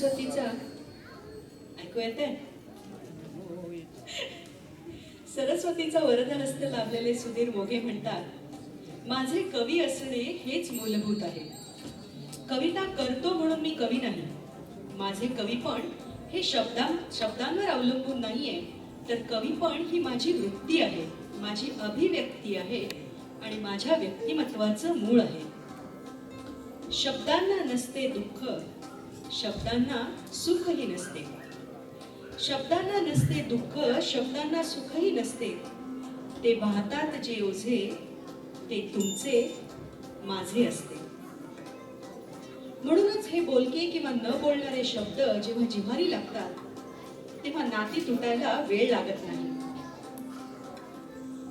सरस्वतीचा. ऐकू येते सरस्वतीचा वरदान वरदहस्त लाभलेले सुधीर मोघे म्हणतात माझे कवी असणे हेच मूलभूत आहे. कविता करतो म्हणून मी कवी नाही. माझे कवीपण हे शब्दां शब्दांवर अवलंबून नाहीये. तर कवीपण ही माझी वृत्ती आहे माझी अभिव्यक्ती आहे आणि माझ्या व्यक्तिमत्वाचं मूळ आहे. शब्दांना नसते दुःख शब्दांना सुखही नसते. शब्दांना नसते दुःख शब्दांना सुखही नसते. ते वाहतात जे ओझे ते तुमचे माझे असते. म्हणूनच हे बोलके किंवा न बोलणारे शब्द जेव्हा जिव्हारी लागतात तेव्हा नाती तुटायला वेळ लागत नाही.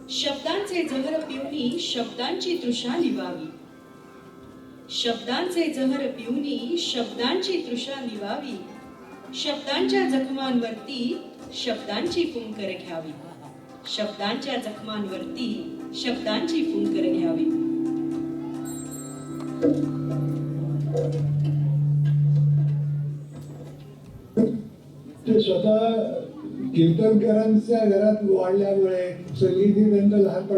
शब्दांचे जहर पिऊनी शब्दांची तृषा निवावी शब्दांचे जहर पिऊनी शब्दांची तृषा निवावी. शब्दांच्या जखमांवरती शब्दांची पुंकर घ्यावी. शब्दांच्या जखमांवरती शब्दांची पुंकर घ्यावी. स्वतः कीर्तनकरांच्या घरात वाढल्यामुळे संगीत त्यांचं लहानपणा